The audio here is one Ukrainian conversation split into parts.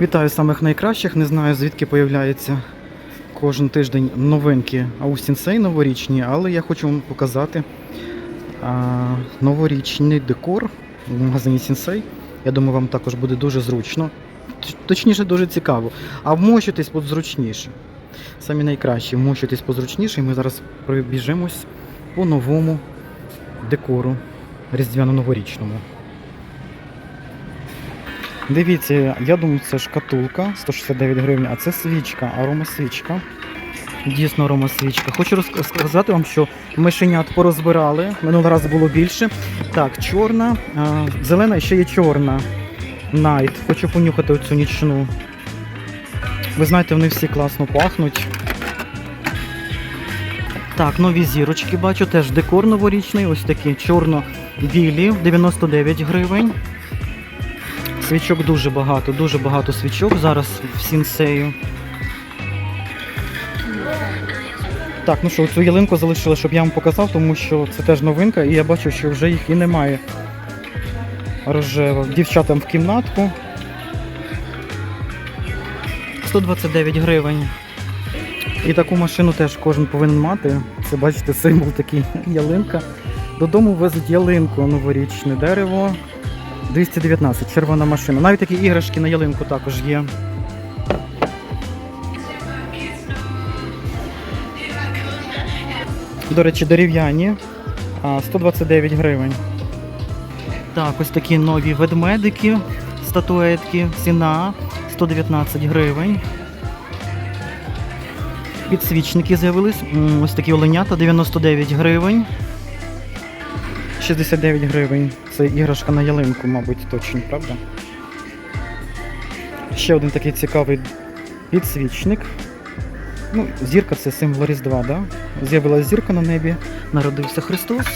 Вітаю самих найкращих. Не знаю звідки появляється кожен тиждень новинки Austin Сей новорічні, але я хочу вам показати а, новорічний декор в магазині Сінсей. Я думаю, вам також буде дуже зручно. Точніше, дуже цікаво. А вмощуйтесь позручніше. Самі найкращі, вмощуйтесь позручніше, і ми зараз пробіжимось по новому декору різдвяно-новорічному. Дивіться, я думаю, це шкатулка 169 гривень, а це свічка, аромасвічка. Дійсно аромасвічка. Хочу роз- сказати вам, що мишенят порозбирали. Минулий раз було більше. Так, чорна, а, зелена ще є чорна. Найт. Хочу понюхати оцю нічну. Ви знаєте, вони всі класно пахнуть. Так, нові зірочки бачу, теж декор новорічний, ось такі чорно-білі, 99 гривень. Свічок дуже багато, дуже багато свічок зараз в сінсею. Так, ну що, цю ялинку залишили, щоб я вам показав, тому що це теж новинка, і я бачу, що вже їх і немає. Рожева. Дівчатам в кімнатку. 129 гривень. І таку машину теж кожен повинен мати. Це бачите, символ такий ялинка. Додому везуть ялинку новорічне дерево. 219, червона машина. Навіть такі іграшки на ялинку також є. До речі, дерев'яні. 129 гривень. Так, ось такі нові ведмедики, статуетки, ціна 119 гривень. Підсвічники з'явились. Ось такі оленята 99 гривень. 69 гривень. Це іграшка на ялинку, мабуть, точно, правда? Ще один такий цікавий підсвічник. Ну, зірка це символ Різдва, да? З'явилася зірка на небі, народився Христос.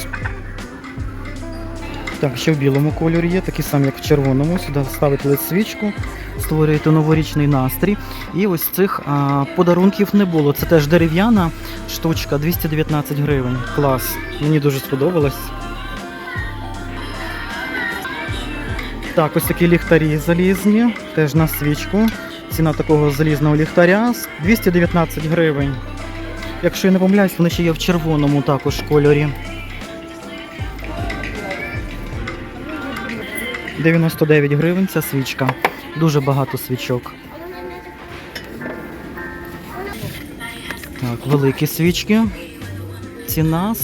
Так, ще в білому кольорі є, такий самий, як в червоному. Сюди ставите лист свічку, створюєте новорічний настрій. І ось цих а, подарунків не було. Це теж дерев'яна штучка, 219 гривень. Клас. Мені дуже сподобалось. Так, ось такі ліхтарі залізні, теж на свічку. Ціна такого залізного ліхтаря 219 гривень. Якщо я не помиляюсь, вони ще є в червоному також кольорі. 99 гривень ця свічка. Дуже багато свічок. Так, великі свічки. Ціна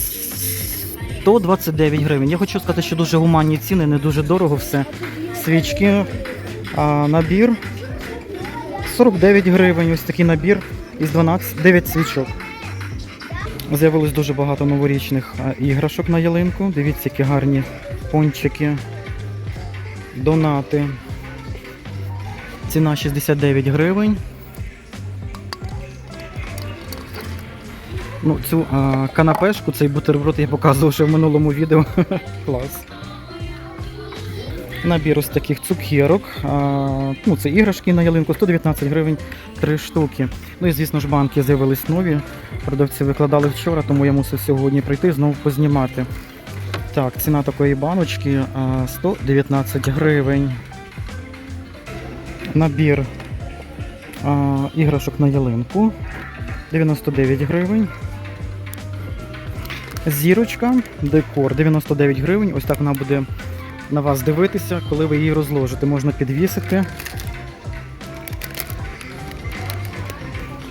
129 гривень. Я хочу сказати, що дуже гуманні ціни, не дуже дорого все. Свічки, а, набір 49 гривень. Ось такий набір із 12, 9 свічок. З'явилось дуже багато новорічних іграшок на ялинку. Дивіться, які гарні пончики, донати. Ціна 69 гривень. Ну, цю а, канапешку, цей бутерброд я показував ще в минулому відео. Клас. Набір ось таких цукерок. Ну, це іграшки на ялинку, 119 гривень 3 штуки. Ну і звісно ж банки з'явились нові. Продавці викладали вчора, тому я мусив сьогодні прийти і знову познімати. Так, ціна такої баночки а, 119 гривень. Набір іграшок на ялинку 99 гривень. Зірочка, декор 99 гривень. Ось так вона буде на вас дивитися, коли ви її розложите. Можна підвісити.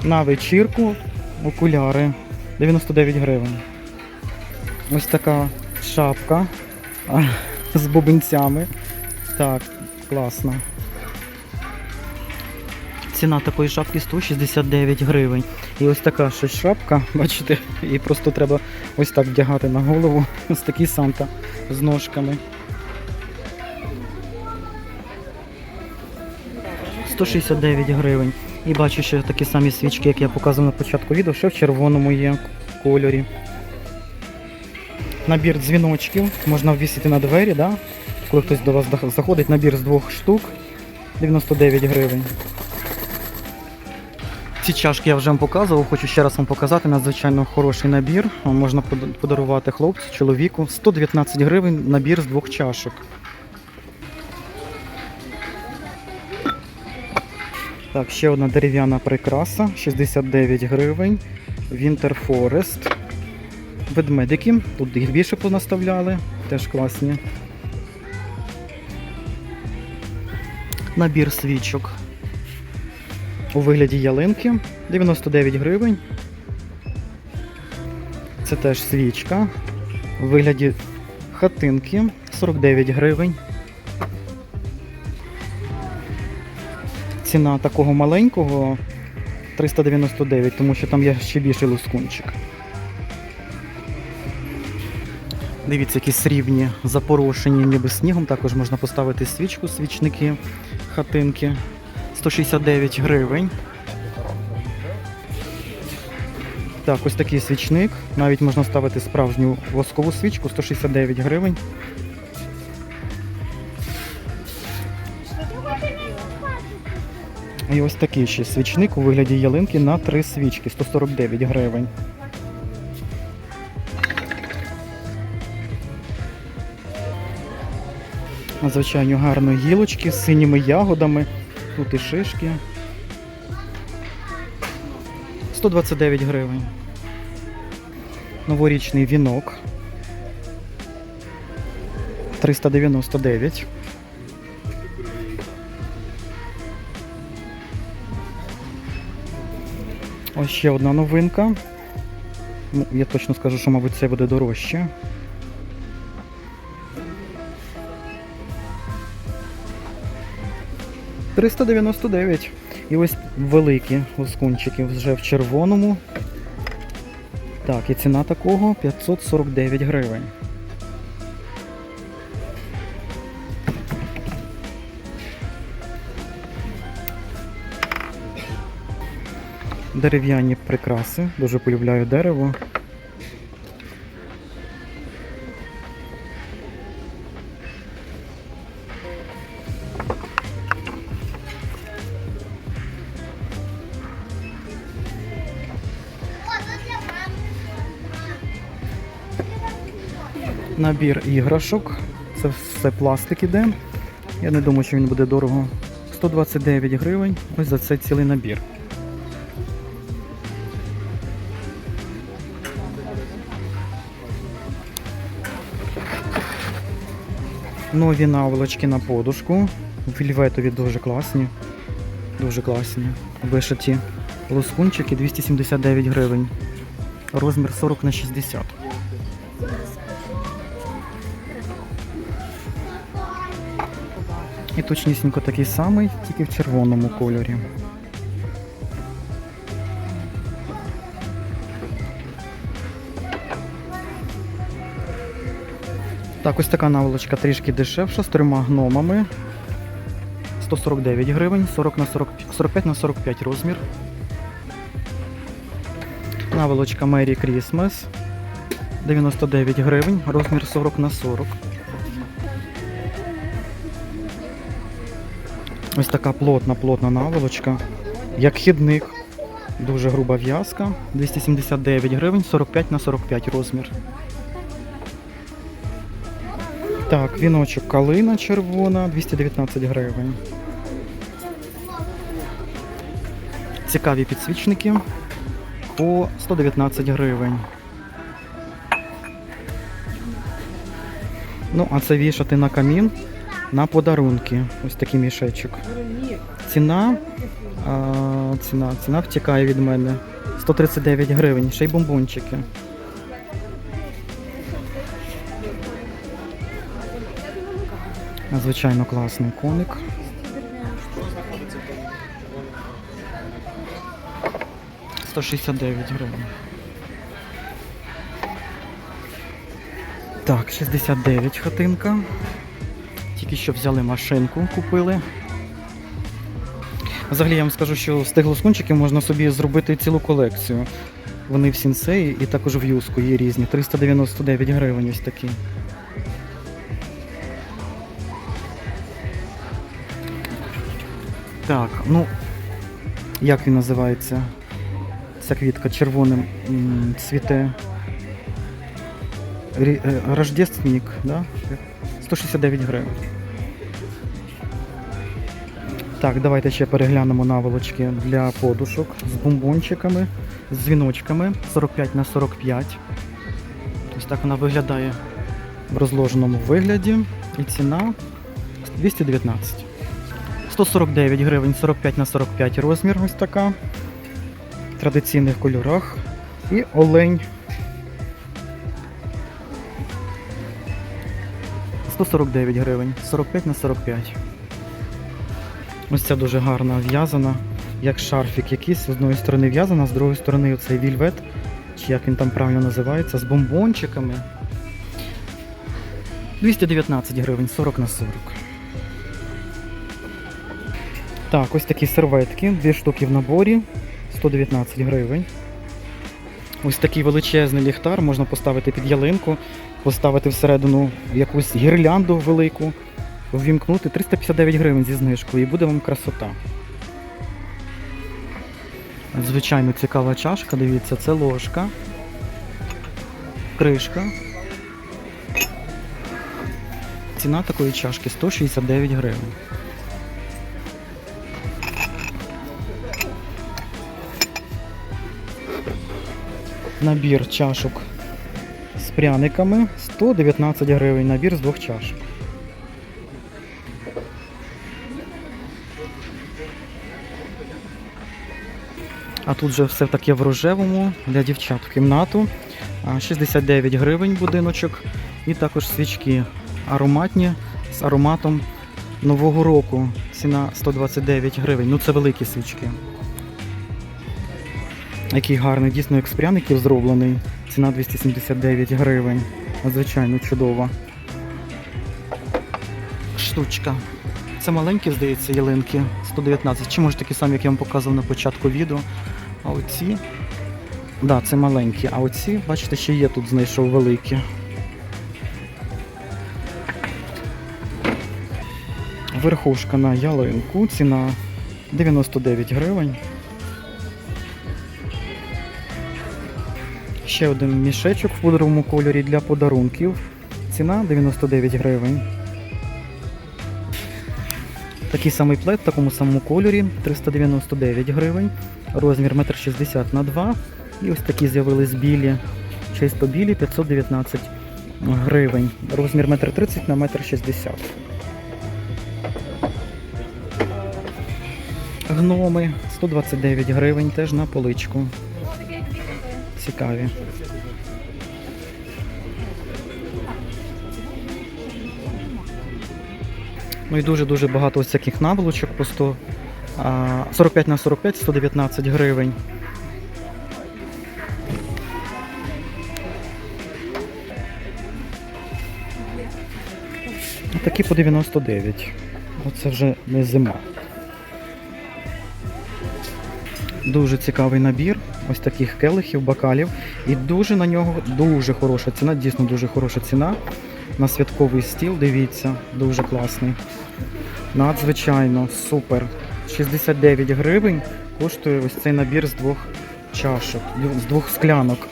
На вечірку окуляри 99 гривень. Ось така шапка з бубенцями. Так, класно. Ціна такої шапки 169 гривень. І ось така ще шапка, бачите, її просто треба ось так вдягати на голову. Ось такий Санта з ножками. 169 гривень. І бачу ще такі самі свічки, як я показував на початку відео, ще в червоному є кольорі. Набір дзвіночків можна ввісити на двері, да? коли хтось до вас заходить, набір з двох штук 99 гривень. Ці чашки я вже вам показував, хочу ще раз вам показати. Надзвичайно хороший набір. Можна подарувати хлопцю, чоловіку. 119 гривень набір з двох чашок. Так, ще одна дерев'яна прикраса, 69 гривень. Winter Forest. Ведмедики. Тут їх більше понаставляли, теж класні. Набір свічок у вигляді ялинки 99 гривень. Це теж свічка у вигляді хатинки 49 гривень. Ціна такого маленького 399, тому що там є ще більший лускунчик. Дивіться, які срібні запорошені ніби снігом. Також можна поставити свічку, свічники, хатинки. 169 гривень. Так, ось такий свічник. Навіть можна ставити справжню воскову свічку 169 гривень. І ось такий ще свічник у вигляді ялинки на 3 свічки 149 гривень. Надзвичайно гарно гілочки з синіми ягодами. Тут і шишки. 129 гривень. Новорічний вінок. 399. Ще одна новинка. Ну, я точно скажу, що, мабуть, це буде дорожче. «399». І ось великі лоскунчики вже в червоному. Так, і ціна такого 549 гривень. Дерев'яні прикраси. Дуже полюбляю дерево. Набір іграшок. Це все пластик іде. Я не думаю, що він буде дорого. 129 гривень. Ось за це цілий набір. Нові наволочки на подушку. Вільветові дуже класні. Дуже класні. Вишиті лоскунчики 279 гривень. Розмір 40 на 60. І точнісінько такий самий, тільки в червоному кольорі. Так, ось така наволочка трішки дешевша з трьома гномами. 149 гривень, 40 на 40, 45 на 45 розмір. Наволочка Merry Christmas. 99 гривень, розмір 40 на 40. Ось така плотна, плотна наволочка. Як хідник. Дуже груба в'язка. 279 гривень, 45 на 45 розмір. Так, віночок калина червона, 219 гривень. Цікаві підсвічники по 119 гривень. Ну, а це вішати на камін на подарунки. Ось такий мішечок. Ціна, а, ціна, ціна втікає від мене. 139 гривень, ще й бомбончики. Надзвичайно класний коник. Сто шістдесят дев'ять гривень. Так, 69 хатинка. Тільки що взяли машинку, купили. Взагалі я вам скажу, що з тих лоскунчиків можна собі зробити цілу колекцію. Вони в сінсеї і також в юску є різні. 399 гривень ось такі. Так, ну як він називається? Ця квітка червоним цвіте. Е, Рождественник, да? 169 гривень. Так, давайте ще переглянемо наволочки для подушок з бомбончиками, з дзвіночками 45 на 45. Ось так вона виглядає в розложеному вигляді. І ціна 219. 149 гривень 45 на 45 розмір. Ось така. В традиційних кольорах. І олень. 149 гривень, 45 на 45. Ось ця дуже гарна в'язана, як шарфік якийсь. З одної сторони в'язана, з другої сторони оцей вільвет, чи як він там правильно називається, з бомбончиками. 219 гривень, 40 на 40. Так, ось такі серветки, дві штуки в наборі, 119 гривень. Ось такий величезний ліхтар можна поставити під ялинку, поставити всередину якусь гірлянду велику, ввімкнути 359 гривень зі знижкою і буде вам красота. Звичайно цікава чашка, дивіться, це ложка, кришка. Ціна такої чашки 169 гривень. Набір чашок з пряниками 119 гривень. Набір з двох чашок. А тут же все таке в рожевому для дівчат в кімнату. 69 гривень будиночок. І також свічки ароматні з ароматом Нового року. Ціна 129 гривень. Ну це великі свічки. Який гарний, дійсно як з пряників зроблений. Ціна 279 гривень. Надзвичайно чудова. Штучка. Це маленькі, здається, ялинки 119. Чи може такі самі, як я вам показував на початку відео. А оці. Так, да, це маленькі. А оці, бачите, ще є тут знайшов великі. Верхушка на ялинку. Ціна 99 гривень. Ще один мішечок в пудровому кольорі для подарунків. Ціна 99 гривень. Такий самий плед в такому самому кольорі 399 гривень. Розмір 1,60 м на 2 І ось такі з'явились білі, чисто білі 519 гривень. Розмір 1,30 м на 1,60 м. Гноми 129 гривень теж на поличку. Цікаві. Ну і дуже-дуже багато ось таких наволочок по 100, 45 на 45, 119 гривень. Такі по 99. Оце вже не зима. Дуже цікавий набір ось таких келихів, бокалів. І дуже на нього дуже хороша ціна, дійсно дуже хороша ціна. На святковий стіл, дивіться, дуже класний. Надзвичайно, супер. 69 гривень коштує ось цей набір з двох чашок, з двох склянок.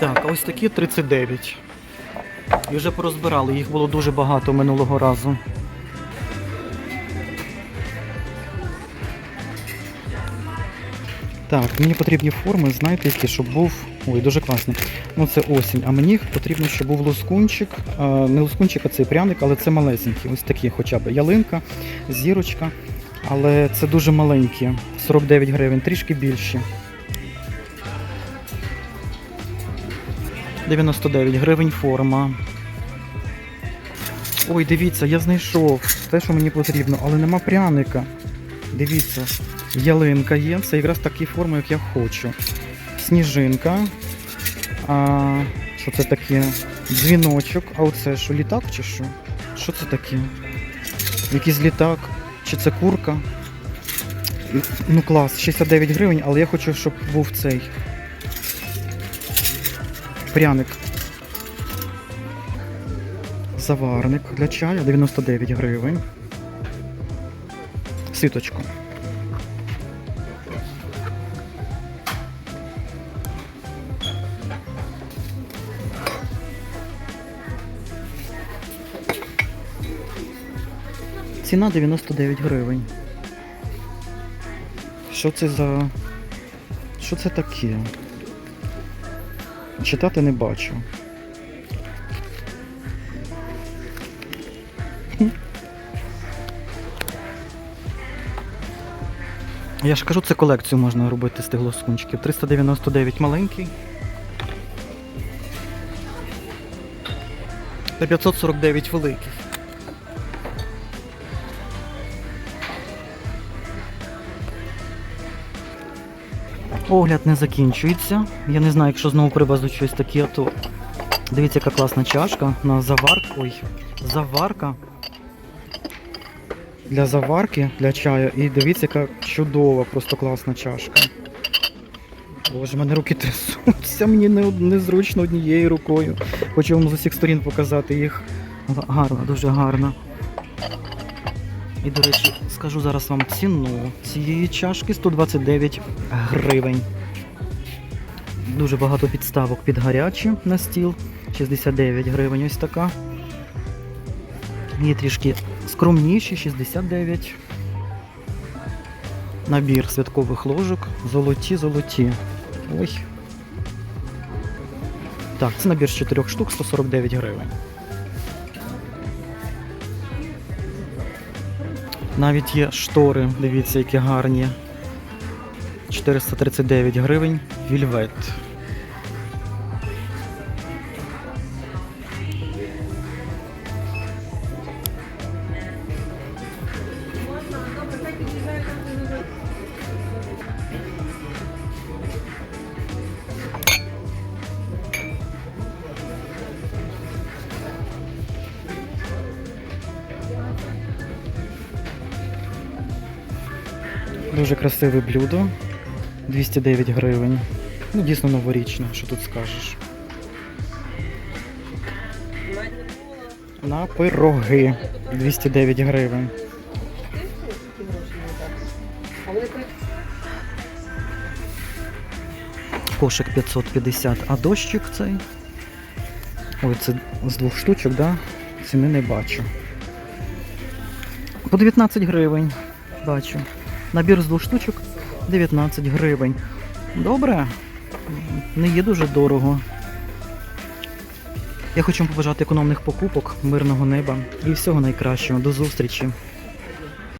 Так, ось такі 39. І вже порозбирали, їх було дуже багато минулого разу. Так, мені потрібні форми, знаєте, які, щоб був. Ой, дуже класно. Ну це осінь. А мені потрібно, щоб був лускунчик. Не лускунчик, а цей пряник, але це малесенький. Ось такі хоча б ялинка, зірочка. Але це дуже маленькі. 49 гривень, трішки більші. 99 гривень форма. Ой, дивіться, я знайшов те, що мені потрібно, але нема пряника. Дивіться, ялинка є, це якраз такі форми, як я хочу. Сніжинка. А, Що це таке? Дзвіночок. А оце що, літак чи що? Що це таке? Якийсь літак? Чи це курка? Ну клас, 69 гривень, але я хочу, щоб був цей пряник. Заварник для чаю 99 гривень. Ситочку. Ціна 99 гривень. Що це за... Що це таке? Читати не бачу. Я ж кажу, це колекцію можна робити з тих лоскунчиків. 399 маленький. Та 549 великих. Огляд не закінчується. Я не знаю, якщо знову привезуть щось таке, то дивіться, яка класна чашка на заварку. Ой, заварка. Для заварки, для чаю. І дивіться, яка чудова, просто класна чашка. Боже, мене руки трясуться, мені не, незручно однією рукою. Хочу вам з усіх сторін показати їх. Гарно, дуже гарно. І, до речі, скажу зараз вам ціну цієї чашки 129 гривень. Дуже багато підставок під гарячі на стіл. 69 гривень ось така. Є трішки скромніші, 69. Набір святкових ложок. Золоті, золоті. Ой. Так, це набір з 4 штук, 149 гривень. Навіть є штори, дивіться, які гарні. 439 гривень. Вільвет. Дуже красиве блюдо. 209 гривень. Ну, дійсно новорічне, що тут скажеш. На пироги 209 гривень. Кошик 550, а дощик цей. Ой, це з двох штучок, да? Ціни не бачу. По 19 гривень бачу. Набір з двох штучок 19 гривень. Добре, не є дуже дорого. Я хочу вам побажати економних покупок, мирного неба і всього найкращого. До зустрічі!